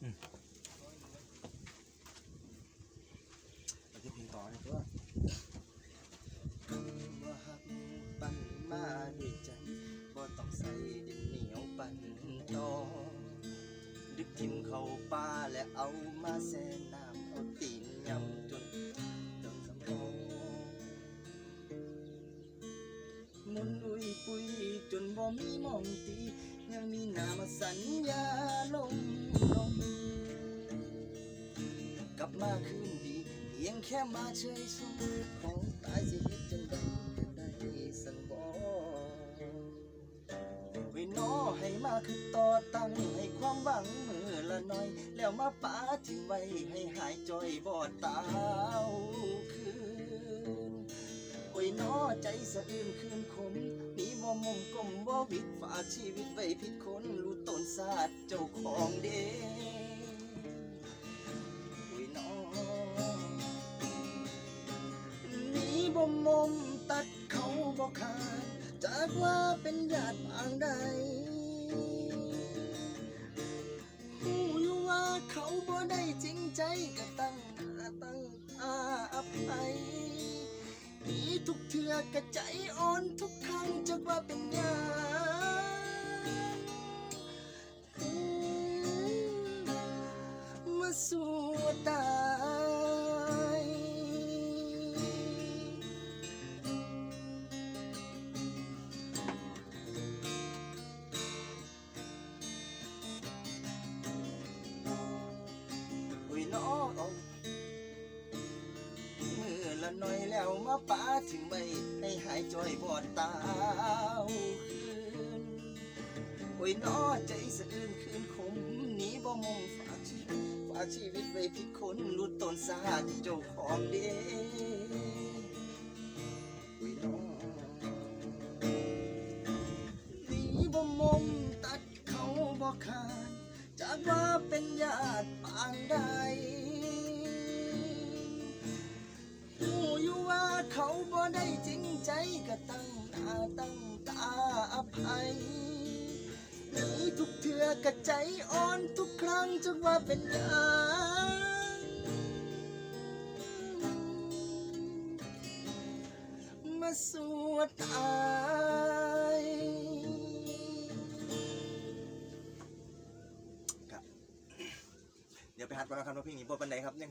เราจะพลงต่อเลยตัวว่าหักปันมาด้วยใจบ่ต้องใส่ดินเหนียวปันต่อดึกทิมเข้าป่าและเอามาแซ่น้ำเอาตีนยำจนจนสมองมุนลุยปุยจนบ่มีมองตี ยังมีนามสัญญาลมลมกลับมาคืนดีเพียงแค่มาเฉยชมของตายสิเฮ็ดจังใดได้สังบ่ไว้นอให้มาคือต่อตั้งให้ความหวังมือละน่อย แล้วมาป้าทิ้งไว้ให้หายจอยบ่ตาวคืนโอ้ยนอใจสะอื้นคืนคม บ่มุมกลมบ่วิดฝากชีวิตไว้ผิดคนรู้ตนศาสตร์เจ้าของเด้อุ้ยน้องนีบ่มมตัดเขาบ่ขาดจากว่าเป็นญาติปางใดหูอยู่ว่าเขาบ่ได้จริงใจก็ตั้ง เทือกระใจอ่อนทุกครั้งจากว่าเป็นญาติมาสู่ตายอุ้ยน้อง ละหน่อยแล้วมาป้าถึงใบให้หายจอยบอดตาวคืนโอ้ยน้อใจสะอื้นคืนคมหนีบ่มงฝากชีวิตฝากชีวิตไว้ผิดคนรู้ตนสาดเจ้าของเด้อุ้ยน้อหนีบ่มงตัดเขาบ่ขาดจากว่าเป็นญาติ ก็ตั้งหน้าตั้งตาอภัยหนีทุกเทือกระใจอ่อนทุกครั้งจากว่าเป็นญาติมาสู่ตายครับ เดี๋ยวไปหัดก่อนนะครับเนาะเพลงนี้บทบันไดครับยัง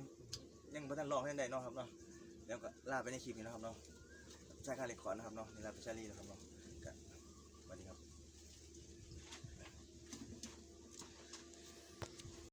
ยังบ่ทันร้องให้ได้เนาะครับเนาะแล้วก็ลาไปในคลิปนี้นะครับเนาะ ใช้คาเรคคอนนะครับเนาะนี่ลาไปชาลีนะครับเนาะ